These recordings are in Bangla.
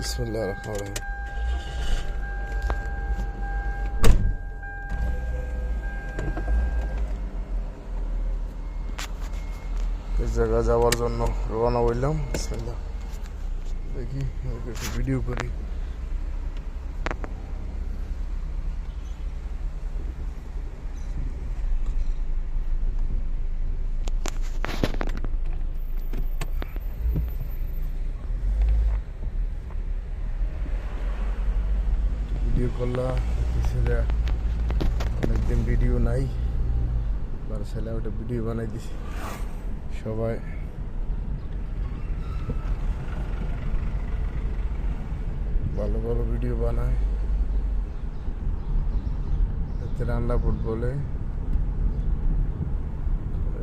বিসমিল্লাহ রহমান রহিম জায়গা যাওয়ার জন্য রওনা হইলাম। বিসমিল্লাহ। দেখি ভিডিও করি। ভিডিও করলাম অনেকদিন ভিডিও নাই আমার ছেলে ওটা ভিডিও বানাই দিছি। সবাই ভালো ভালো ভিডিও বানায়। এতে রান্না ফুট বলে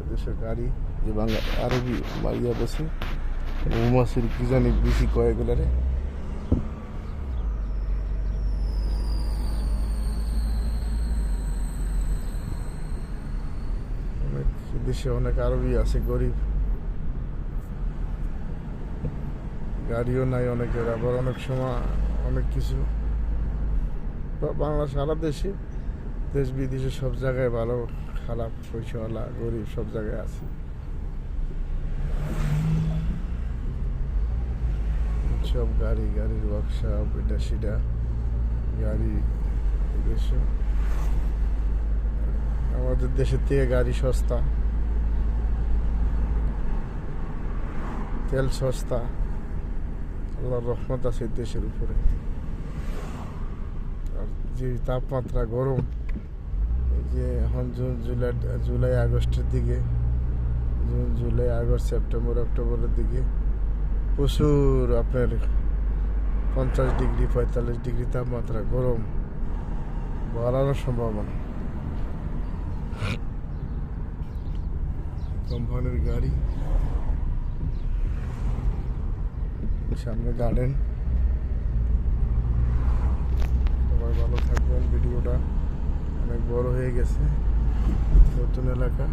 দেশের গাড়ি, যে বাংলা, আরবি মারিয়া বসে। উমাসির কি জানি বেশি কয়েকগুলারে অনেক দেশে অনেক আরবি আছে, গরিব। গাড়িও নাই অনেকের, আবার অনেক সময় অনেক কিছু। বাংলা সারা দেশে দেশ বিদেশে সব জায়গায় ভালো, খারাপ, পয়সাওয়ালা, গরিব সব জায়গায় আছে। সব গাড়ি, গাড়ির ওয়ার্কশপ এটা সেটা। গাড়ি আমাদের দেশের থেকে গাড়ি সস্তা। তেল সস্তা, আল্লাহর রহমত আছে দেশের উপরে। আর যে তাপমাত্রা গরম যে এখন জুন, জুলাই জুলাই, আগস্টের দিকে, জুন, জুলাই, আগস্ট, সেপ্টেম্বর, অক্টোবরের দিকে প্রচুর আপনার পঞ্চাশ ডিগ্রি, পঁয়তাল্লিশ ডিগ্রি তাপমাত্রা গরম বাড়ানোর সম্ভাবনা। কোম্পানির গাড়ি সামনে গার্ডেন সবাই ভালো থাকবেন ভিডিওটা অনেক বড় হয়ে গেছে। নতুন এলাকা।